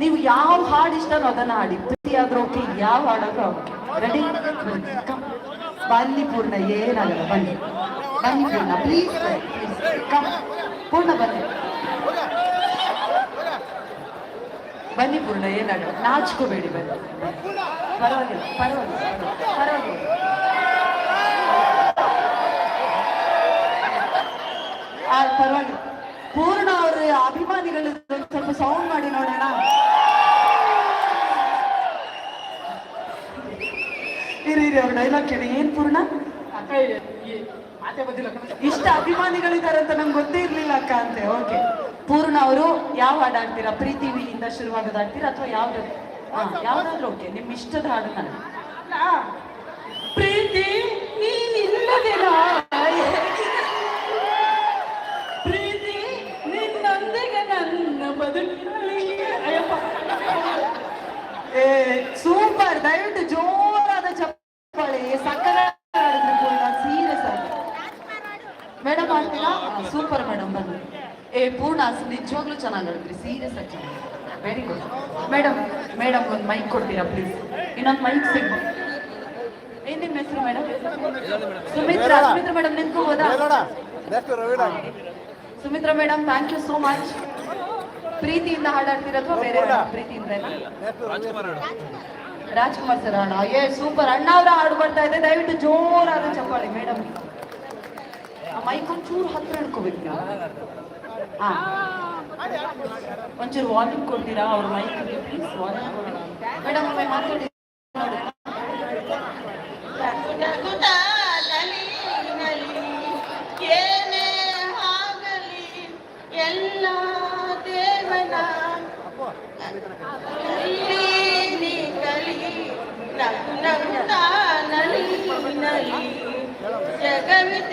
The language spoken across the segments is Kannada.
ನೀವು ಯಾವ ಹಾಡು ಇಷ್ಟನೋ ಅದನ್ನ ಹಾಡಿ. ಪ್ರೀತಿ ಓಕೆ ಯಾವ ಹಾಡೋದು ರೆಡಿ ಬನ್ನಿ ಪೂರ್ಣ ಏನಾಗಲ್ಲ, ಬನ್ನಿ. ಬನ್ನಿ ಪೂರ್ಣ ಪ್ಲೀಸ್ ಕಮ್ ಪೂರ್ಣ ಬನ್ನಿ. ಬನ್ನಿ ಪೂರ್ಣ ಏನಾಗಲ್ಲ. ನಾಚ್ಕೋಬೇಡಿ, ಬನ್ನಿ. ಪರವಾಗಿಲ್ಲ ಪರವಾಗಿಲ್ಲ ಪರವಾಗಿಲ್ಲ ಪರವಾಗಿಲ್ಲ. ಅಭಿಮಾನಿಗಳು ಸ್ವಲ್ಪ ಸೌಂಡ್ ಮಾಡಿ ನೋಡೋಣ. ಇರಿ ಇರಿ, ಅವ್ರ ಡೈಲಾಗ್ ಕೇಳಿ. ಏನ್ ಪೂರ್ಣ? ಇಷ್ಟ ಅಭಿಮಾನಿಗಳಿದ್ದಾರೆ ಅಂತ ನಂಗೆ ಗೊತ್ತೇ ಇರ್ಲಿಲ್ಲ ಅಕ್ಕ ಅಂತೆ. ಓಕೆ ಪೂರ್ಣ ಅವರು ಯಾವ ಹಾಡು ಆಡ್ತೀರಾ ಶುರುವಾಗೋದು ಆಡ್ತೀರಾ ಅಥವಾ ಯಾವ್ದು ಯಾವ್ದಾದ್ರು ಓಕೆ ನಿಮ್ ಇಷ್ಟದ ಹಾಡು ನಾನು ಪ್ರೀತಿ ನೀನಿಲ್ಲದೆ ನಾ ಏ ಸೂಪರ್ ದಯವಿಟ್ಟು ಜೋರಾದ ಚಪ್ಪಾಳೆ ಸಕ್ಕರ ಸೀರಿಯಸ್ ಆಗಿ ಮೇಡಮ್ ಮಾಡ್ತೀರಾ ಸೂಪರ್ ಮೇಡಮ್ ಬನ್ನಿ ಏ ಪೂರ್ಣ ನಿಜವಾಗ್ಲೂ ಚೆನ್ನಾಗಿ ಆಡಿದ್ರಿ ಸೀರಿಯಸ್ ಆಗಿ ಚೆನ್ನಾಗಿ ವೆರಿ ಗುಡ್ ಮೇಡಮ್ ಮೇಡಮ್ ಒಂದು ಮೈಕ್ ಕೊಡ್ತೀರಾ ಪ್ಲೀಸ್ ಇನ್ನೊಂದು ಮೈಕ್ ಸಿಗ್ ಏನ್ ನಿಮ್ಮ ಹೆಸರು madam Sumitra Sumitra madam ನಿಂತ್ಕೋಬೋದಾ Sumitra madam thank you so much ಪ್ರೀತಿಯಿಂದ ಹಾಡಾಡ್ತಿರೋದು ಅಥವಾ ಬೇರೆ? ಪ್ರೀತಿಯಿಂದ ರಾಜ್ಕುಮಾರ್ ಸರ್ ಅಣ್ಣ. ಏ ಸೂಪರ್ ಅಣ್ಣ ಅವರ ಹಾಡು ಬರ್ತಾ ಇದೆ. ದಯವಿಟ್ಟು ಜೋರಾದ ಚಪ್ಪಾಳಿ ಮೇಡಮ್ ಮೈಕ್ ಒಂಚೂರು ಹತ್ರ ಹಿಡ್ಕೋಬೇಕು ಆ. ಹಾ ಒಂಚೂರು ವಾಲ್ಯೂಮ್ ಕೊಡ್ತೀರಾ ಅವ್ರ ಮೈಕ್ ಪ್ಲೀಸ್ ವಾಲ್ಯೂಮ್ ಮೇಡಮ್ ಒಮ್ಮೆ ಮಾತಾಡಿ.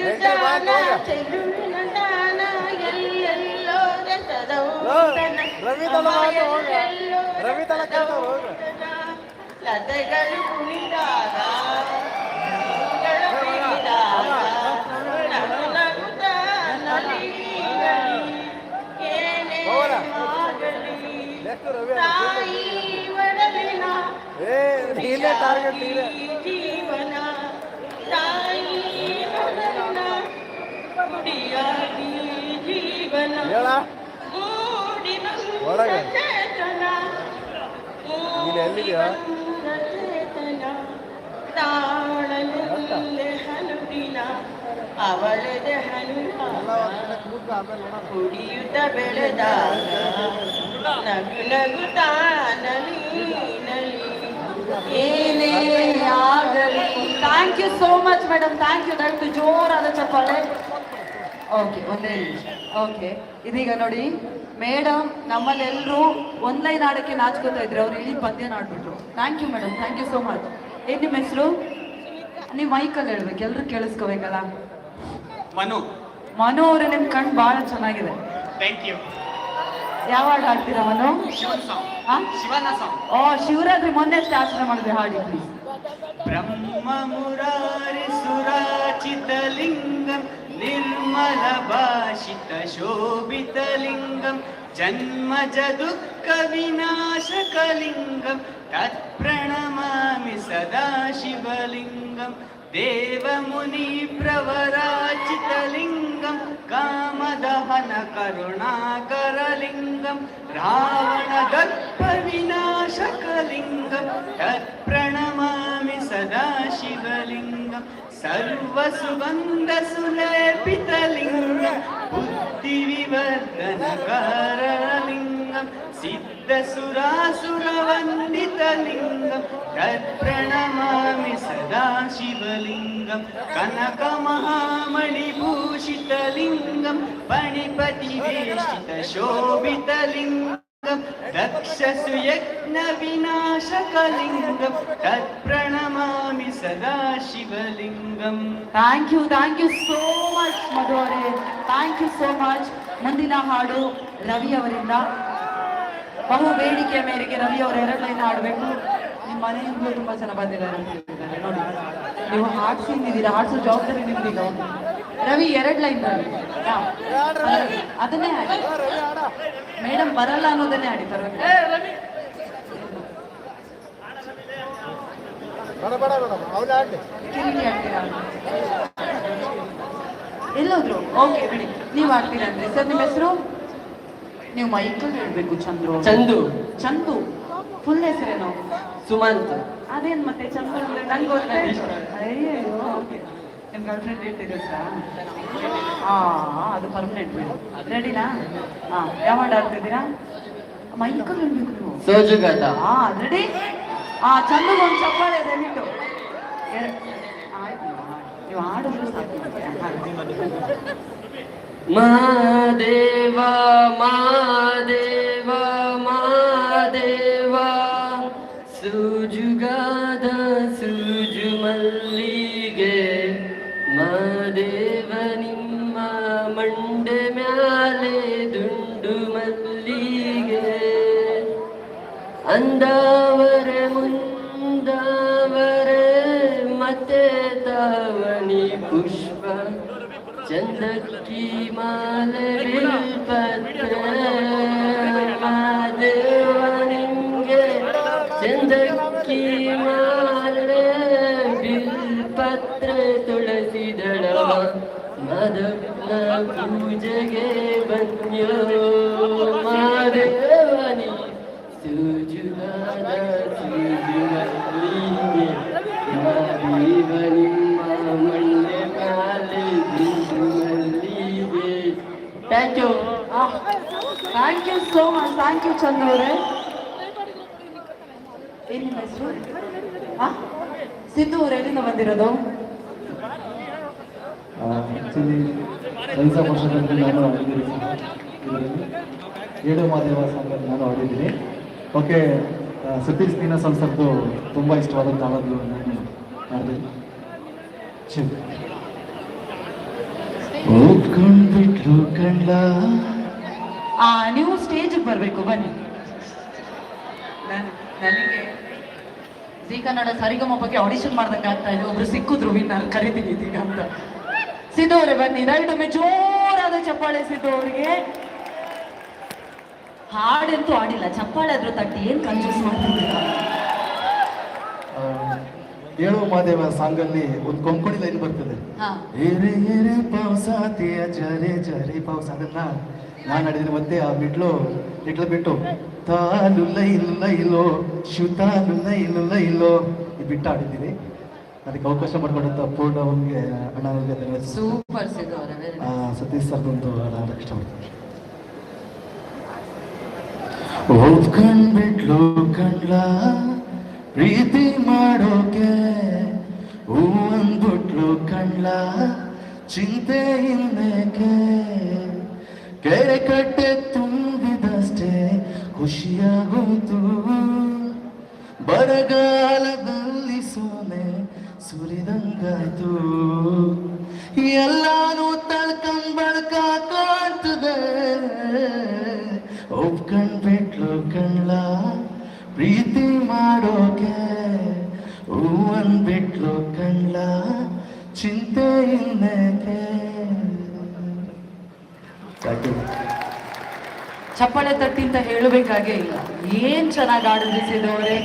ದಾನ ಚೆಲುವಿನ ದಾನ ಎಲ್ಲೆಲ್ಲೋ ರಸದೌತಣ ಎಲ್ಲೆಲ್ಲೋ ರಸದೌತಣ ಲತೆಗಳು ಕುಣಿದಾಗ ಹೂಗಳು ಬಿರಿದಾಗ, ನಗು ನಗುತ್ತಾ ನಲಿ ನಲಿ, ಕುಡಿಯಾಗಿ ಜೀವನ ಗೂಡಿನ ಒಳಗೆ. ಚೇತನ ನೀನು ಎಲ್ಲಿದ್ಯಾ? ಚೇತನ ತಾಳಲೆ ಹನುದಿನ ಅವಳದೆ ಹನುಮ ಕುಡಿಯುತ್ತ ಬೆಳೆದಾಗ ನಗು ನಗುತ್ತಾ ನಲಿ ನಲಿ ಏನೇ ಆಗಲಿ thank you so much madam thank you ದಯವಿಟ್ಟು ಜೋರಾದ ಚಪ್ಪಾಳೆ ಓಕೆ ಒಂದೇ ನಿಮಿಷ. ಓಕೆ ಇದೀಗ ನೋಡಿ ಮೇಡಮ್ ನಮ್ಮಲ್ಲೆಲ್ಲರೂ ಒಂದೈದು ಲೈನ್ ಆಡಕ್ಕೆ ನಾಚ್ಕೋತಾ ಇದ್ರು. ಅವ್ರು ಇಲ್ಲಿ ಪದ್ಯ ನಾಡ್ಬಿಟ್ರು. Thank you madam thank you so much ಏನ್ ನಿಮ್ಮ ಹೆಸರು? ನೀವು ಮೈಕಲ್ಲಿ ಹೇಳ್ಬೇಕು. ಎಲ್ಲರೂ ಕೇಳಿಸ್ಕೋಬೇಕಲ್ಲ? ಮನು. ಮನು ಅವರ ನಿಮ್ ಕಣ್ ಬಹಳ ಚೆನ್ನಾಗಿದೆ. ಥ್ಯಾಂಕ್ ಯು ಯಾವ ಹಾಡು ಹಾಡ್ತೀರಾ ಮನು? ಓ ಶಿವರಾತ್ರಿ ಮೊನ್ನೆ ಆಚರಣೆ ಮಾಡಿದ್ವಿ ಹಾಡಿ ಪ್ಲೀಸ್ ಬ್ರಹ್ಮ ಮುರಾರಿ ಸುರಾಚಿತಲಿಂಗಂ ನಿರ್ಮಲ निर्मलभाषितशोभितलिङ्गं जन्म जदुःखविनाशकलिङ्गं तत्प्रणमामि सदाशिवलिङ्गम्। देवमुनिप्रवराचितलिङ्गं कामदहनकरुणाकरलिङ्गं करुणाकरलिङ्गं तत्प्रणमामि गत्प्रणमामि सदाशिवलिङ्गं सर्वसुगन्धसुनर्पितलिङ्गं बुद्धिविवर्धनकरलिङ्गं सिद्ध ದರ್ಪ ವಿನಾಶಕಲಿಂಗಂ ತತ್ಪ್ರಣಮಾಮಿ ಸದಾ ಶಿವಲಿಂಗಂ ಸರ್ವಸುಗಂಧ ಸುಲೇಪಿತಲಿಂಗಂ बुद्धिविवर्धनकारणलिङ्गं सिद्धसुरासुरवन्दितलिङ्गं तत्प्रणमामि सदा शिवलिङ्गं कनकमहामणिभूषितलिङ्गं पणिपतिवेष्टितशोभितलिङ्गं दक्षसुयज्ञविनाशकलिङ्गं तत्प्रणमामि सदा शिवलिङ्गम् thank you thank you so much Madhu ಅವರೇ ಥ್ಯಾಂಕ್ ಯು ಸೋ ಮಚ್ ಮುಂದಿನ ಹಾಡು ರವಿ ಅವರಿಂದ ಬಹು ಬೇಡಿಕೆಯ ಮೇರೆಗೆ ರವಿ ಅವರು ಎರಡು ಲೈನ್ ಆಡಬೇಕು. ನಿಮ್ಮ ಮನೆಯಿಂದಲೂ ತುಂಬ ಜನ ಬಂದಿದ್ದಾರೆ ನೋಡಿ ನೀವು ಹಾಡ್ಸಿ ನಿಂದಿದ್ದೀರಾ ಹಾಡ್ಸೋ ಜವಾಬ್ದಾರಿ ನಿಮ್ದಿಲ್ಲ ರವಿ ಎರಡು ಲೈನ್ ರವಿ ಅದನ್ನೇ ಆಡಿ ಮೇಡಮ್ ಬರಲ್ಲ ಅನ್ನೋದನ್ನೇ ಆಡಿ ತರ ಎಲ್ಲೋದ್ರು? ಓಕೆ ಬಿಡಿ ನೀವು ಹಾಡ್ತೀರಾ ಸರ್ ನಿಮ್ಮ ಹೆಸರು? ನೀವು ಮೈಕಲ್ ಹೇಳ್ಬೇಕು ಚಂದ್ರು ಚಂದು. ಚಂದು. ಫುಲ್ ಹೆಸರೇನು? ಸುಮಂತ್. ಅದೇನ್ ಮತ್ತೆ ಚಂದ್ರು ಅಂದ್ರೆ ನಂಗೆ ಗೊತ್ತೇ ಅಯ್ಯೋ ನಿಮ್ ಗರ್ಲ್ ಫ್ರೆಂಡ್ ಇಟ್ಟಿರುತ್ತಾ ಹಾ ಅದು ಪರ್ಮನೆಂಟ್ ಬಿಡು. ರೆಡಿನಾ ಹಾ ಯಾವ ಹಾಡು ಆಡ್ತಿದ್ದೀರಾ ಮೈಕಲ್ ಹೇಳ್ಬೇಕು ನೀವು. ಸೋಜುಗಾಟ ಹಾ ರೆಡಿ ಹಾ ಚಂದಗೆ ಒಂದು ಚಪ್ಪಾಳೆ ದಯವಿಟ್ಟು ಆಯ್ತು ನೀವು ಆಡಿದ್ರು ಸಾಕು. ಹಾಡು. ಮಾದೇವ ಮಾದೇವ ಮಾದೇವ ಸೂಜುಗಾದ ಸೂಜು ಮಲ್ಲಿಗೆ ಮಾದೇವ ನಿಮ್ಮ ಮಂಡೆ ಮ್ಯಾಲೆ ದುಂಡು ಮಲ್ಲಿಗೆ ಅಂದವರೆ ಮುಂದವರೆ ಮತ್ತೆ ತಾವಣಿ ಪುಷ್ಪ ಚಂದಕ್ಕಿ ಮಾಲೆ ಬಿಲ್ಪತ್ರ ಮಾದೇವ ನಿಂಗೆ ಚಂದಕ್ಕಿ ಮಾಲೆ ಬಿಲ್ಪತ್ರ ತುಳಸಿ ದಳವ ಮದನ ಪೂಜೆಗೆ ಬನ್ಯೋ ಮಾದೇವನಿ ಸೂಜುಗಾದ ಸೂಜುಗಲ್ಲಿಗೆ ಮಾದೇವ ನಿಮ್ಮ ಮಂಡೆ ಮ್ಯಾಲೆ ಬಿಂದು ಮಲ್ಲಿಗೆ thank you thank you so much thank you Chandra ಅವರೇ ಏನ್ ನಿಮ್ಮ ಹೆಸರು? ಹಾ? ಸಿದ್ದು ಅವ್ರು ಎಲ್ಲಿಂದ ಬಂದಿರೋದು? ಕೆಲಸ ವರ್ಷದಲ್ಲಿ ನಾನು ಆಡಿದ್ದೀನಿ ಏಳು ಮಾದೇವ ಸಂಘದ ನಾನು ಆಡಿದ್ದೀನಿ ಓಕೆ ಸತೀಶ್ ನೀನಾಸಲ್ ಸರ್ದು ತುಂಬ ಇಷ್ಟವಾದ ತಾಳದ್ದು ನಾನು ಮಾಡಿದೆ. ಶಿವ್ ಓದ್ಕೊಂಡ್ಬಿಟ್ಲು ಕಂಡ ನೀವು ಸ್ಟೇಜಿಗೆ ಬರಬೇಕು ಬನ್ನಿ. ನನ್- ನನಗೆ ಜೀ ಕನ್ನಡ ಸರಿಗಮಪಕ್ಕೆ ಆಡಿಷನ್ ಮಾಡ್ದಂಗೆ ಆಗ್ತಾ ಇದೆ. ಒಬ್ರು ಸಿಕ್ಕಿದ್ರು ವಿನ್ನರ್ ಕರಿತೀನಿ ಇದೀಗ ಅಂತ. ಸಿದ್ದು ಅವರೇ ಬನ್ನಿ ದಯವಿಟ್ಟೊಮ್ಮೆ ಜೋರಾದ ಚಪ್ಪಾಳೆ ಸಿದ್ದು ಅವರಿಗೆ. ಹಾಡಂತೂ ಆಡಿಲ್ಲ ಚಪ್ಪಾಳೆ ಆದ್ರೂ ತಟ್ಟಿ ಏನ್ ಕನ್ಫ್ಯೂಸ್ ಮಾಡ್ತಿದ್ದೀರಾ? ಏಳು ಏಳು ಮಾದೇವ ಸಾಂಗಲ್ಲಿ ಒಂದು ಕೊಂಕಣಿ ಲೈನ್ ಬರ್ತದೆ. ಏರೆ ಏರೆ ಪಾವಸಾತಿಯ ಜರೆ ಜರೆ ಪಾವಸ ಅದನ್ನ ನಾನು ಆಡಿದ್ರೆ ಮತ್ತೆ ಆ ಬಿಟ್ಲು ಬಿಟ್ಲು ಬಿಟ್ಟು ತಾನು ಇಲ್ಲ ಇಲ್ಲೋ ಶುತಾನು ಲೈಲ್ಲ ಇಲ್ಲೋ ಈ ಬಿಟ್ಟು ಆಡಿದ್ದೀನಿ. ಅದಕ್ಕೆ ಅವಕಾಶ ಮಾಡಿಕೊಟ್ಟಂತ ಪೂರ್ಣ ಅವ್ರಿಗೆ ಅಣ್ಣ ಅವ್ರಿಗೆ ಧನ್ಯವಾದ. ಸೂಪರ್ ಸತೀಶ್ ಸರ್ದೊಂದು ಹಾಡಕ್ಕೆ ಇಷ್ಟಪಡ್ತೀನಿ ಓದ್ಕೊಂಡ್ಬಿಟ್ಲು ಕಂಡ್ಲ ಪ್ರೀತಿ ಮಾಡೋಕೆ ಹೂ ಅಂದ್ಬಿಟ್ಲು ಕಂಡ್ಲ ಚಿಂತೆ ಇನ್ನೇಕೆ ಕೆರೆ ಕಟ್ಟೆ ತುಂಬಿದಷ್ಟೇ ಖುಷಿಯಾಗೋಯ್ತು ಬರಗಾಲದಲ್ಲಿ ಸೋನೆ ಸುರಿದಂಗಾಯ್ತು. ಎಲ್ಲಾನು ತಳ್ಕೊಂಬಳ್ಕ ಕಾಣ್ತದೆ. ಒಪ್ಕೊಂಡ್ಬಿಟ್ಲು ಕಣ್ಲ ಪ್ರೀತಿ ಮಾಡೋಕೆ ಅಂತ ಹೇಳಬೇಕಾಗೇ ಇಲ್ಲ. ಏನ್ ಚೆನ್ನಾಗಿ ಹಾಡು ಸಿದ್ದು ಅವರೇ?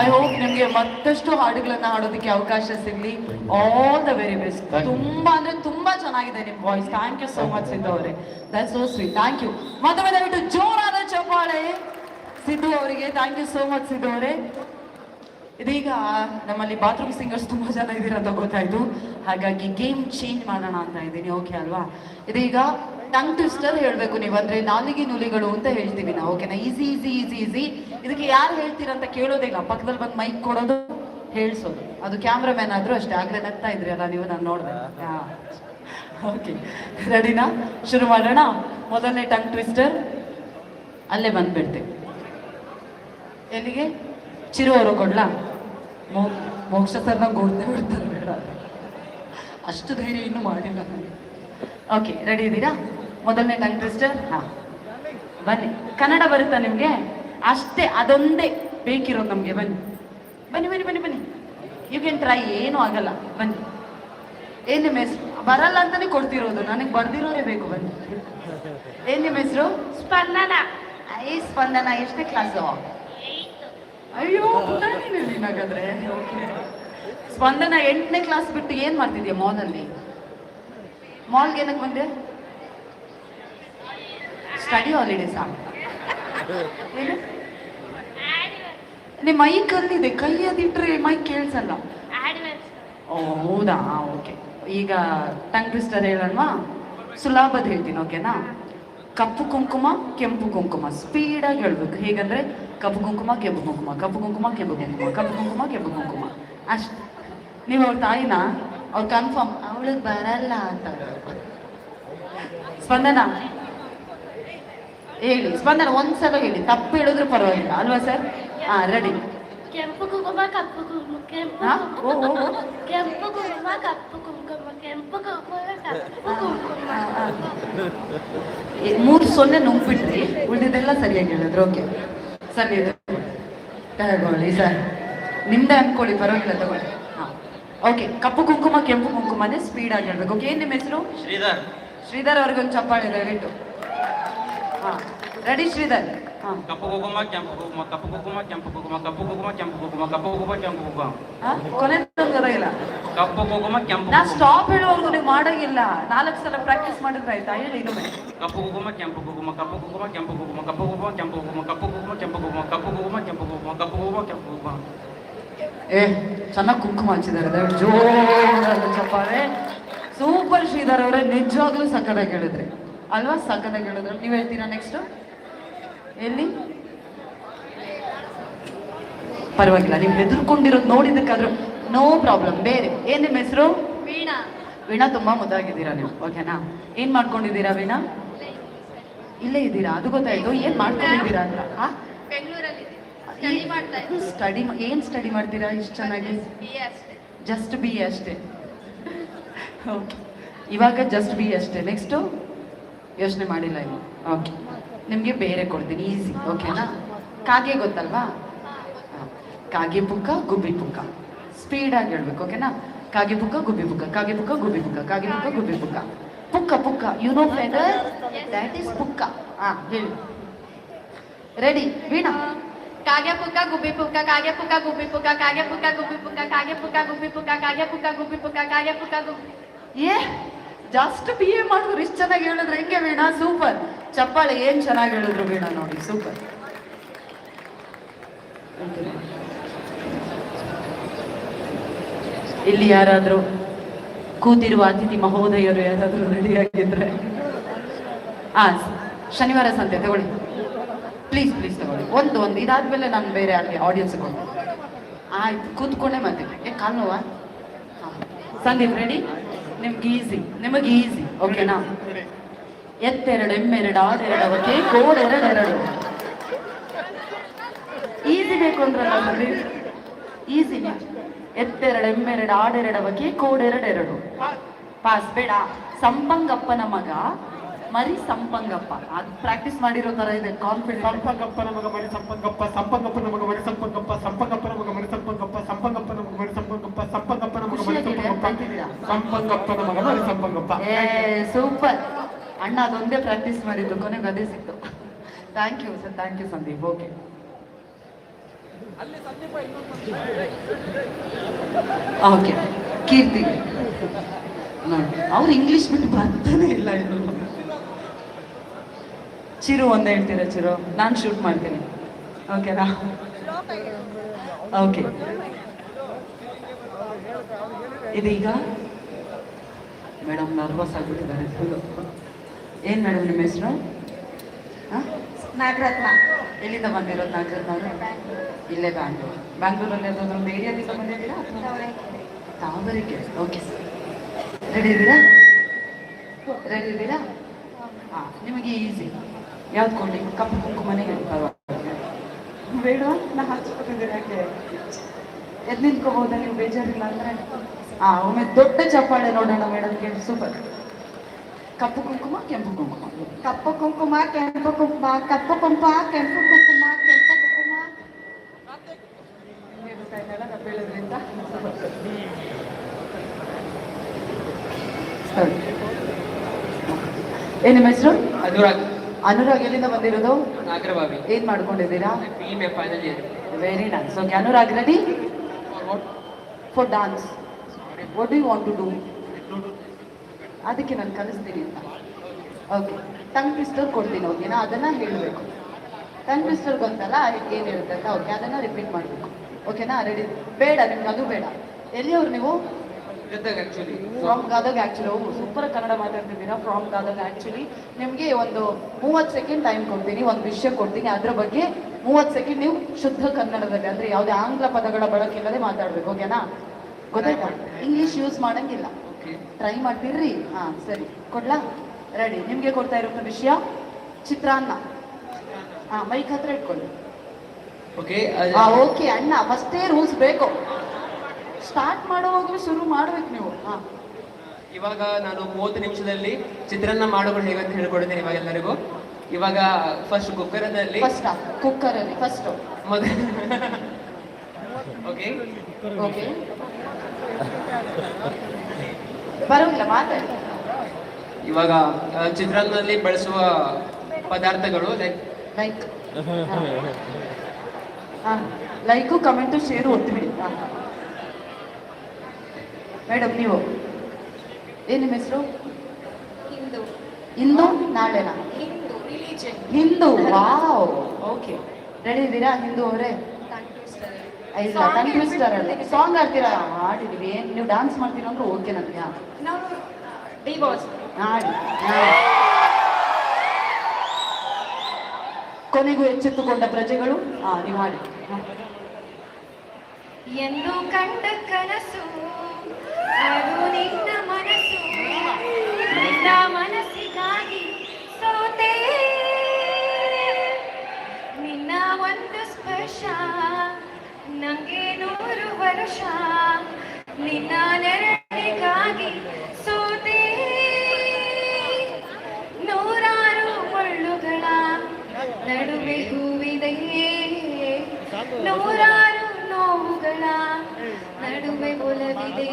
ಐ ಹೋಪ್ ನಿಮ್ಗೆ ಮತ್ತಷ್ಟು ಹಾಡುಗಳನ್ನ ಹಾಡೋದಕ್ಕೆ ಅವಕಾಶ ಸಿಗ್ಲಿ. ಆಲ್ ದ ವೆರಿ ಬೆಸ್ಟ್ ತುಂಬಾ ಅಂದ್ರೆ ತುಂಬಾ ಚೆನ್ನಾಗಿದೆ ನಿಮ್ voice thank you so much Siddu ಅವರೇ. That so sweet thank you ಮತ್ತೊಮ್ಮೆ ದಯವಿಟ್ಟು ಜೋರಾದ ಚಪ್ಪಾಳೆ. ಸಿದ್ದು ಅವರಿಗೆ. Thank you so much Siddu ಅವರೇ. ಇದೀಗ ನಮ್ಮಲ್ಲಿ ಬಾತ್ರೂಮ್ ಸಿಂಗರ್ಸ್ ತುಂಬಾ ಜನ ಇದ್ದೀರ ಅಂತ ಗೊತ್ತಾಯ್ತು. ಹಾಗಾಗಿ ಗೇಮ್ ಚೇಂಜ್ ಮಾಡೋಣ ಅಂತ ಇದ್ದೀನಿ ಓಕೆ ಅಲ್ವಾ? ಇದೀಗ ಟಂಗ್ ಟ್ವಿಸ್ಟರ್ ಹೇಳಬೇಕು ನೀವು ಅಂದ್ರೆ ನಾಲಿಗೆ ನುಲಿಗಳು ಅಂತ ಹೇಳ್ತೀವಿ ನಾವು ಓಕೆನಾ ಈಸಿ ಈಸಿ ಈಸಿ ಈಸಿ ಇದಕ್ಕೆ ಯಾರು ಹೇಳ್ತೀರಾ ಅಂತ ಕೇಳೋದೇ ಇಲ್ಲ. ಪಕ್ಕದಲ್ಲಿ ಬಂದು ಮೈಕ್ ಕೊಡೋದು ಹೇಳ್ಸೋದು. ಅದು ಕ್ಯಾಮ್ರಾಮ್ಯಾನ್ ಆದ್ರೂ ಅಷ್ಟೇ ಆಗ್ರೆ ನಗ್ತಾ ಇದ್ರಿ ಅಲ್ಲ ನೀವು ನಾನು ನೋಡಿದೆ. ಓಕೆ ರೆಡಿನಾ? ಶುರು ಮಾಡೋಣ? ಮೊದಲನೇ ಟಂಗ್ ಟ್ವಿಸ್ಟರ್ ಅಲ್ಲೇ ಬಂದ್ಬಿಡ್ತೀವಿ ಎಲ್ಲಿಗೆ? ಚಿರುವರು ಕೊಡ್ಲಾ? ಮೋ- ಮೋಕ್ಷ ಸರ್ ನಂಗೆ ಗೊತ್ತೇ ಬಿಡ್ತಾರೆ ಬೇಡ. ಅಷ್ಟು ಧೈರ್ಯ ಇನ್ನೂ ಮಾಡಿಲ್ಲ ಓಕೆ ರೆಡಿ ಇದ್ದೀರಾ? ಮೊದಲನೇ ಟಂಗ್ ಟ್ವಿಸ್ಟರ್ ಹಾಂ. ಬನ್ನಿ. ಕನ್ನಡ ಬರುತ್ತಾ ನಿಮಗೆ? ಅಷ್ಟೇ, ಅದೊಂದೇ ಬೇಕಿರೋದು ನಮಗೆ. ಬನ್ನಿ. ಬನ್ನಿ ಬನ್ನಿ ಬನ್ನಿ ಬನ್ನಿ. ಯು ಕ್ಯಾನ್ ಟ್ರೈ ಏನೂ ಆಗಲ್ಲ. ಬನ್ನಿ. ಏನ್ ನಿಮ್ಮ ಹೆಸರು? ಬರಲ್ಲ ಅಂತಾನೆ ಕೊಡ್ತಿರೋದು. ನನಗೆ ಬರ್ದಿರೋರೇ ಬೇಕು, ಬನ್ನಿ. ಏನ್ ನಿಮ್ಮ ಹೆಸರು? ಸ್ಪಂದನ. ಐ ಸ್ಪಂದನ, ಎಷ್ಟೇ ಕ್ಲಾಸು ಅಯ್ಯೋ ಪುಟಾಣಿನೇ ನೀನಾಗಾದ್ರೆ ಓಕೆ ಸ್ಪಂದನ ಎಂಟನೇ ಕ್ಲಾಸ್ ಬಿಟ್ಟು ಏನ್ ಮಾಡ್ತಿದ್ಯಾ ಮಾಲಲ್ಲಿ ಮಾಲ್ಗೆ ಏನಕ್ಕೆ ಬಂದೆ? ಸ್ಟಡಿ ಹಾಲಿಡೇಸಾ ಏನು? ನಿಮ್ಮ ಮೈ ಕಲ್ಲಿದೆ ಕೈ ಅದಿಟ್ರೆ ಮೈಕ್ ಕೇಳಿಸಲ್ಲ. ಓ, ಹೌದಾ? ಓಕೆ ಈಗ ಟಂಗ್ ಟ್ವಿಸ್ಟರ್ ಹೇಳಲ್ವಾ? ಸುಲಭದ ಹೇಳ್ತೀನಿ ಓಕೆನಾ ಕಪ್ಪು ಕುಂಕುಮ ಕೆಂಪು ಕುಂಕುಮ. ಸ್ಪೀಡಾಗಿ ಹೇಳ್ಬೇಕು. ಹೇಗಂದ್ರೆ ಕಪ್ಪು ಕುಂಕುಮ ಕೆಂಪು ಕುಂಕುಮ ಕಪ್ಪು ಕುಂಕುಮ ಕೆಂಪು ಕುಂಕುಮ ಕಪ್ಪು ಕುಂಕುಮ ಕೆಂಪು ಕುಂಕುಮ. ಅಷ್ಟು. ನೀವು ಅವ್ರ ತಾಯಿನ? ಅವ್ರು ಕನ್ಫರ್ಮ್ ಅವಳಿಗೆ ಬರಲ್ಲ ಅಂತ. ಸ್ಪಂದನ? ಹೇಳಿ. ಸ್ಪಂದನ ಒಂದ್ಸಲ ಹೇಳಿ. ತಪ್ಪು ಹೇಳಿದ್ರು ಪರವಾಗಿಲ್ಲ. ಅಲ್ವಾ ಸರ್? ಹಾ ರೆಡಿ ಕೆಂಪು ಕುಂಕುಮ ಕಪ್ಪು ಕುಂಕುಮ ಕೆಂಪು. ಕುಂಕುಮ ಕೆಂಪು ಕುಂಕುಮ ಕಪ್ಪು ಕುಂಕುಮ ಕೆಂಪು ಕುಂಕುಮ ಕಪ್ಪು ಕುಂಕುಮ ಮೂರು ಸೊನ್ನೆ ನುಂಗ್ಬಿಟ್ರಿ. ಉಳಿದಿದ್ದೆಲ್ಲ ಸರಿಯಾಗಿ ಹೇಳಿದ್ರು. ಓಕೆ ಸರಿ ತಗೊಳ್ಳಿ ಸರ್ ನಿಮ್ದೇ ಅನ್ಕೊಳ್ಳಿ ಪರವಾಗಿಲ್ಲ ತಗೊಳ್ಳಿ. ಓಕೆ ಕಪ್ಪು ಕುಂಕುಮ ಕೆಂಪು ಕುಂಕುಮನೇ ಸ್ಪೀಡ್ ಆಗಿ ಹೇಳ್ಬೇಕು. ಓಕೆ ಏನ್ ನಿಮ್ಮ ಹೆಸರು? ಶ್ರೀಧರ್. ಶ್ರೀಧರ್ ಅವ್ರಿಗೊಂದು ಚಪ್ಪಾಳೆ ದಯವಿಟ್ಟು. ಹಾಂ. ರೆಡಿ ಶ್ರೀಧರ್ ಹಾಂ ಕಪ್ಪು ಕುಂಕುಮ ಕೆಂಪು ಕುಂಕುಮ ಕಪ್ಪು ಕುಂಕುಮ ಕೆಂಪು ಕುಂಕುಮ ಕಪ್ಪು ಕುಂಕುಮ ಕೆಂಪು ಕುಂಕುಮ ಕಪ್ಪು ಕುಂಕುಮ ಕೆಂಪು ಕುಂಕುಮ ಕೊನೆ ಇಲ್ಲ ಕಪ್ಪು ಕುಂಕುಮ ಕೆಂಪು ನಾ ಸ್ಟಾಪ್ ಹೇಳೋವರೆಗೂ ನೀವು ಮಾಡೋಂಗಿಲ್ಲ ನಾಲ್ಕು ಸಲ ಪ್ರಾಕ್ಟೀಸ್ ಮಾಡಿದ್ರೆ ಆಯ್ತಾ ಹೇಳಿ ಇನ್ನೊಮ್ಮೆ ಕಪ್ಪು ಕುಂಕುಮ ಕೆಂಪು ಕುಂಕುಮ ಕಪ್ಪು ಕುಂಕುಮ ಕೆಂಪು ಕುಂಕುಮ ಕಪ್ಪು ಕುಂಕುಮ ಕೆಂಪು ಕುಂಕುಮ ಕಪ್ಪು ಕುಂಕುಮ ಕೆಂಪು ಕುಂಕುಮ ಕಪ್ಪು ಕುಂಕುಮ ಕೆಂಪು ಕುಂಕುಮ ಕಪ್ಪು ಕುಂಕುಮ ಕೆಂಪು ಕುಂಕುಮ ಏ ಚೆನ್ನಾಗಿ ಕುಂಕುಮ ಹಚ್ಚಿದ್ದಾರೆ ದಯವಿಟ್ಟು ಜೋರಾದ ಚಪ್ಪಾಳೆ ಸೂಪರ್ ಶ್ರೀಧರ್ ಅವರೇ ನಿಜವಾಗ್ಲೂ ಸಕ್ಕದಾಗಿ ಹೇಳಿದ್ರಿ ಅಲ್ವಾ ಸಕ್ಕದಾಗಿ ಹೇಳಿದ್ರು ನೀವು ಹೇಳ್ತೀರಾ ನೆಕ್ಸ್ಟ್ ಎಲ್ಲಿ? ಪರವಾಗಿಲ್ಲ ನೀವು ಹೆದರ್ಕೊಂಡಿರೋದು ನೋಡಿದ್ದಕ್ಕಾದ್ರೂ ನೋ ಪ್ರಾಬ್ಲಮ್ ಬೇರೆ ಏನ್ ನಿಮ್ಮ ಹೆಸರು? ವೀಣಾ. ವೀಣಾ ತುಂಬಾ ಮುದ್ದಾಗಿದ್ದೀರಾ ನೀವು ಓಕೆನಾ ಏನ್ ಮಾಡ್ಕೊಂಡಿದ್ದೀರಾ ವೀಣಾ? ಇಲ್ಲೇ ಇದ್ದೀರಾ? ಅದು ಗೊತ್ತಾಯ್ತು ಏನ್ ಮಾಡ್ಕೊಂಡಿದ್ದೀರಾ ಅಂತ? ಸ್ಟಡಿ ಏನು ಸ್ಟಡಿ ಮಾಡ್ತೀರಾ ಇಷ್ಟು ಚೆನ್ನಾಗಿ? ಜಸ್ಟ್ ಬಿ ಅಷ್ಟೇ. ಓಕೆ ಇವಾಗ ಜಸ್ಟ್ ಬಿ ಅಷ್ಟೇ. ನೆಕ್ಸ್ಟು ಯೋಚನೆ ಮಾಡಿಲ್ಲ ಇನ್ನು. ಓಕೆ ನಿಮಗೆ ಬೇರೆ ಕೊಡ್ತೀನಿ ಈಸಿ ಓಕೆನಾ ಕಾಗೆ ಗೊತ್ತಲ್ವಾ. ಕಾಗೆ ಪುಕ್ಕ ಗುಬ್ಬಿ ಪುಕ್ಕ ಸ್ಪೀಡಾಗಿ ಹೇಳ್ಬೇಕು ಓಕೆನಾ ಕಾಗೆ ಪುಕ್ಕ ಗುಬ್ಬಿ ಪುಕ್ಕ ಕಾಗೆ ಪುಕ್ಕ ಗುಬ್ಬಿ ಪುಕ್ಕ ಕಾಗೆ ಪುಕ್ಕ ಗುಬ್ಬಿ ಪುಕ್ಕ ಪುಕ್ಕ ಪುಕ್ಕ you know feather that is ಪುಕ್ಕ ಹಾ ಹೇಳಿ ರೆಡಿ ವೀಣಾ ಕಾಗೆ ಪುಕ್ಕ ಗುಬ್ಬಿ ಪುಕ್ಕ ಕಾಗೆ ಪುಕ್ಕ ಗುಬ್ಬಿ ಪುಕ್ಕ ಕಾಗೆ ಪುಕ್ಕ ಗುಬ್ಬಿ ಪುಕ್ಕ ಕಾಗೆ ಪುಕ್ಕ ಗುಬ್ಬಿ ಪುಕ್ಕ ಕಾಗೆ ಪುಕ್ಕ ಗುಬ್ಬಿ ಪುಕ್ಕ ಕಾಗೆ ಪುಕ್ಕ ಗುಬ್ಬಿ ಏ ಜಸ್ಟ್ ಬಿ ಎ ಮಾಡಿದ್ರು ಇಷ್ಟು ಚೆನ್ನಾಗಿ ಹೇಳಿದ್ರು ಹೆಂಗೆ ವೀಣಾ? ಸೂಪರ್ ಚಪ್ಪಾಳೆ ಏನ್ ಚೆನ್ನಾಗಿ ಹೇಳಿದ್ರು ವೀಣಾ ನೋಡಿ ಸೂಪರ್ ಇಲ್ಲಿ ಯಾರಾದ್ರೂ ಕೂತಿರುವ ಅತಿಥಿ ಮಹೋದಯರು ಯಾರಾದ್ರೂ ರೆಡಿ ಆಗಿದ್ರೆ? ಆ, ಶನಿವಾರ ಸಂತೆ ತಗೊಳ್ಳಿ. ಪ್ಲೀಸ್ ಪ್ಲೀಸ್ ತಗೊಳ್ಳಿ. ಒಂದು ಒಂದು. ಇದಾದ್ಮೇಲೆ ನಾನು ಬೇರೆ ಅಲ್ಲಿ ಆಡಿಯನ್ಸ್ ಕೊಡ್ತೀನಿ ಆಯ್ತು, ಕೂತ್ಕೊಂಡೆ ಮತ್ತೆ. ಏ, ಕಾಲ್ ನೋವಾ. ಸಂದೀಪ್ ರೆಡಿ ನಿಮ್ಗೆ ಈಸಿ ನಿಮಗೆ ಈಸಿ ಓಕೆನಾ ಎತ್ತೆರಡು ಎಮ್ಮೆರಡು ಆಡೆರಡವಕ್ಕೆ ಕೋಡ್ ಎರಡೆರಡು. ಈಸಿ ಬೇಕು ಅಂದ್ರಲ್ಲ ಈಸಿ ಎತ್ತೆರಡು ಎಮ್ಮೆರಡು ಆಡೆರಡವಕ್ಕೆ ಕೋಡ್ ಎರಡೆರಡು. ಪಾಸ್ ಬೇಡ. ಸಂಪಂಗಪ್ಪನ ಮಗ ಮರಿ ಸಂಪಂಗಪ್ಪ. ಅದು ಪ್ರಾಕ್ಟೀಸ್ ಮಾಡಿರೋ ತರ ಇದೆ ಕಾನ್ಫಿಡೆಂಟ್ ಸಂಪಂಗಪ್ಪನ ಮಗ ಮರಿ ಸಂಪಂಗಪ್ಪ ಸಂಪಂಗಪ್ಪನ ಮಗ ಮರಿ ಸಂಪಂಗಪ್ಪ ಸಂಪಂಗಪ್ಪನ ಮಗ ಮರಿ ಸಂಪಂಗಪ್ಪ ಸಂಪಂಗಪ್ಪನ ಮಗ ಮರಿ ಸಂಪಂಗಪ್ಪ ಸಂಪಂಗಪ್ಪನ ಮಗ ಮರಿ ಖುಷಿಯಾಗಿದೆ, ಸಂಪಂಗಪ್ಪ ಕಲ್ತಿದ್ದೀರಾ? ಸಂಪಂಗಪ್ಪನ ಮಗ ಮರಿ ಸಂಪಂಗಪ್ಪ ಏ, ಸೂಪರ್. ಅಣ್ಣ ಅದೊಂದೇ ಪ್ರಾಕ್ಟೀಸ್ ಮಾಡಿದ್ದು ಕೊನೆಗೆ ಅದೇ ಸಿಕ್ತು. Thank you sir thank you Sandeep. Okay okay Keerthi. ಅವ್ರು ಇಂಗ್ಲಿಷ್ ಬಿಟ್ಟು ಬರ್ತಾನೆ ಇಲ್ಲ ಇನ್ನು. ಚಿರು ಒಂದೇ ಹೇಳ್ತೀರಾ, ಚಿರು? ನಾನು ಶೂಟ್ ಮಾಡ್ತೀನಿ. ಓಕೆನಾ ಓಕೆ ಇದೀಗ ಮೇಡಮ್ ನರ್ವಸ್ ಆಗ್ಬಿಟ್ಟಿದ್ದಾರೆ ಫುಲ್ಲು ಏನು ಮೇಡಮ್ ನಿಮ್ಮ ಹೆಸರು? ನಾಗರತ್ನ. ಎಲ್ಲಿಂದ ಬಂದಿರೋದು ನಾಗರತ್ನ ಅವರು? ಇಲ್ಲೇ ಬ್ಯಾಂಗ್ಳೂರು. ಬ್ಯಾಂಗ್ಳೂರಲ್ಲಿ ಯಾವುದಾದ್ರು ಒಂದು ಏರಿಯಾದಿಂದ ಬಂದಿದ್ದೀರಾ? ತಾವರೆಕೆರೆ ಓಕೆ ಸರ್ ರೆಡಿ ಇದ್ದೀರಾ? ರೆಡಿ ಇದ್ದೀರಾ? ಹಾಂ ನಿಮಗೆ ಈಸಿ ಯಾವ್ದು ಕೊಡಿ ಕಪ್ಪು ಕುಂಕುಮನೇ ಹೇಳಿ ಪರವಾಗಿಲ್ಲ. ಬೇಡ ನಾ ಹಚ್ಕೊತಿದ್ದೀರ ಯಾಕೆ? ಎದ್ದು ನಿಂತ್ಕೋಬೋದಾ ನೀವು ಬೇಜಾರಿಲ್ಲ ಅಂದ್ರೆ? ಆ ಒಮ್ಮೆ ದೊಡ್ಡ ಚಪ್ಪಾಳೆ ನೋಡೋಣ ಮೇಡಮ್ಗೆ ಸೂಪರ್. ಕಪ್ಪು ಕುಂಕುಮ ಕೆಂಪು ಕುಂಕುಮ. ಕಪ್ಪ ಕುಂಕುಮ ಕೆಂಪು ಕುಂಕುಮ ಕಪ್ಪು ಕುಂಕುಮ ಕೆಂಪು ಕುಂಕುಮ ಕೆಂಪು ಕುಂಕುಮ. Start. ಏನ್ ನಿಮ್ಮ ಹೆಸರು? ಅನುರಾಗ್. ಅನುರಾಗ್ ಎಲ್ಲಿಂದ ಬಂದಿರೋದು? ನಾಗರಬಾವಿ. ಏನ್ ಮಾಡ್ಕೊಂಡಿದ್ದೀರಾ? A final year very nice okay Anurag ready dance what you want to do ಅದಕ್ಕೆ ನಾನು ಕಲಿಸ್ತೀನಿ ಅಂತ. ಓಕೆ ಟಂಗ್ ಟ್ವಿಸ್ಟರ್ ಕೊಡ್ತೀನಿ ಓಕೆನಾ ಅದನ್ನ ಹೇಳಬೇಕು. ಟಂಗ್ ಟ್ವಿಸ್ಟರ್ ಗೊತ್ತಲ್ಲ ಅದಕ್ಕೆ ಏನು ಹೇಳುತ್ತೆ ಅಂತ ಓಕೆ ಅದನ್ನ ರಿಪೀಟ್ ಮಾಡಬೇಕು. ಓಕೆನಾ ರೆಡಿ ಬೇಡ ನಿಮ್ಗೆ ಅದು ಬೇಡ. ಎಲ್ಲಿಯವ್ರು ನೀವು? From Gadag actually oh super Kannada ಮಾತಾಡ್ತಿದ್ದೀರಾ? From Gadag actually ನಿಮಗೆ ಒಂದು ಮೂವತ್ತು ಸೆಕೆಂಡ್ ಟೈಮ್ ಕೊಡ್ತೀನಿ ಒಂದು ವಿಷಯ ಕೊಡ್ತೀನಿ. ಅದ್ರ ಬಗ್ಗೆ ಮೂವತ್ತು ಸೆಕೆಂಡ್ ನೀವು ಶುದ್ಧ ಕನ್ನಡದಲ್ಲಿ ಅಂದರೆ ಯಾವುದೇ ಆಂಗ್ಲ ಪದಗಳ ಬಳಕೆ ಇಲ್ಲದೆ ಮಾತಾಡಬೇಕು ಓಕೆನಾ ಗೊತ್ತಾಯ್ತಾ? ಇಂಗ್ಲಿಷ್ ಯೂಸ್ ಮಾಡಂಗಿಲ್ಲ. ಟ್ರೈ ಮಾಡ್ತೀರಿ ಹಾ ಸರಿ. ಕೊಡ್ಲಾ? ರೆಡಿ ನಿಮ್ಗೆ ಕೊಡ್ತಾ ಇರೋ ವಿಷಯ? ಚಿತ್ರಾನ್ನ. ಹಾ ಮೈಕ್ ಹತ್ರ ಇಟ್ಕೊಳ್ಳಿ. ಓಕೆ ಅಣ್ಣ ಫಸ್ಟೇ ರೂಲ್ಸ್ ಬೇಕು. ಸ್ಟಾರ್ಟ್ ಮಾಡುವಾಗಲೂ ಶುರು ಮಾಡ್ಬೇಕು ನೀವು. ಹಾ. ಇವಾಗ ನಾನು ಮೂವತ್ತು ನಿಮಿಷದಲ್ಲಿ ಚಿತ್ರಾನ್ನ ಮಾಡೋದು ಹೇಗೆ ಅಂತ ಹೇಳ್ಕೊಡ್ತೀನಿ ಇವಾಗ ಎಲ್ಲರಿಗೂ. ಇವಾಗ ಫಸ್ಟ್ ಕುಕ್ಕರದಲ್ಲಿ ಫಸ್ಟ್ ಕುಕ್ಕರಲ್ಲಿ ಫಸ್ಟ್ ಮೊದಲು ಓಕೆ ಓಕೆ ಮಾತಾಡಿ ಇವಾಗ ಚಿತ್ರಾಂಗದಲ್ಲಿ ಚಿತ್ರಾನ್ನದಲ್ಲಿ ಬಳಸುವ ಪದಾರ್ಥಗಳು ಲೈಕ್ ಲೈಕ್. ಹಾ ಲೈಕು ಕಮೆಂಟು ಶೇರು ಒತ್ತಿಬಿಡಿ ಹಾ. ಮೇಡಮ್ ನೀವು? ಏನು ನಿಮ್ಮ ಹೆಸರು? ಹಿಂದೂ. ಇಂದು ನಾಳೆನಾ? Hindu religion Hindu wow. Okay ready ಇದ್ದೀರಾ ಹಿಂದೂ ಅವರೇ? ಇಲ್ಲ ಟಂಗ್ ಟ್ವಿಸ್ಟರ್ ಅಲ್ಲ. ಸಾಂಗ್ ಆಡ್ತೀರಾ ಹಾಡಿದ್ವಿ. ನೀವು ಡಾನ್ಸ್ ಮಾಡ್ತೀರಾ ಅಂದ್ರೆ ಓಕೆ ನನಗೆ. ನಾವು ಡಿವೋರ್ಸ್ ಹಾಡಿ. ಕೊನೆಗೂ ಎಚ್ಚೆತ್ತುಕೊಂಡ ಪ್ರಜೆಗಳು? ಹಾ ನೀವು ಹಾಡಿ. ಎಂದು ಕಂಡ ಕನಸು ಅದು ನಿನ್ನ ಮನಸ್ಸು. ನಿನ್ನ ಮನಸ್ಸಿಗಾಗಿ ಸೋತೆ. ನಿನ್ನ ಒಂದು ಸ್ಪರ್ಶ. ನಂಗೆ ನೂರು ವರ್ಷ. ನಿನ್ನ ನೆರಳಿಗಾಗಿ ಸೋತೆ. ನೂರಾರು ಮುಳ್ಳುಗಳ ನಡುವೆ ಹೂವಿದೆಯೇ ನೂರಾರು ನೋವುಗಳ ನಡುವೆ ಒಲವಿದೆ.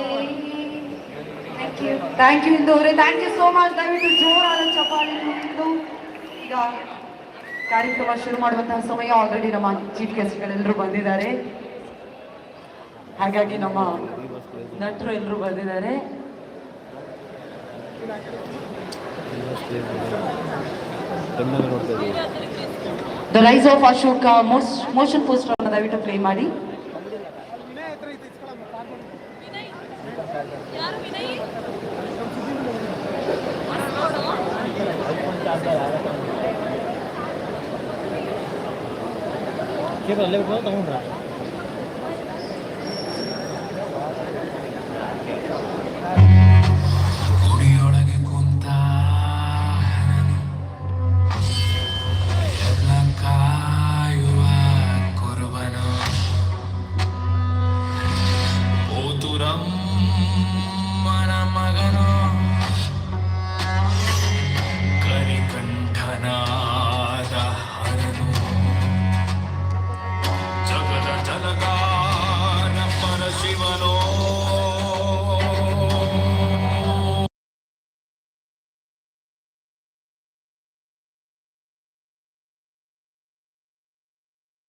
Thank you thank you Indu ಅವರೇ ಥ್ಯಾಂಕ್ ಯು ಸೋ ಮಚ್ ದಯವಿಟ್ಟು ಜೋರಾದ ಚಪಾಲಿ ಮುಂದು ಈಗ ಕಾರ್ಯಕ್ರಮ ಶುರು ಮಾಡುವಂತಹ ಸಮಯ ಆಲ್ರೆಡಿ ನಮ್ಮ ಚೀಫ್ ಗೆಸ್ಟ್ಗಳೆಲ್ಲರೂ ಬಂದಿದ್ದಾರೆ. ಹಾಗಾಗಿ ನಮ್ಮ ನಟರು ಎಲ್ಲರೂ ಬಂದಿದ್ದಾರೆ. The rise of Ashoka motion poster ದಯವಿಟ್ಟು ಪ್ಲೇ ಮಾಡಿ. ಬಿಟ್ಟು ತಗೊಂಡ್ರ?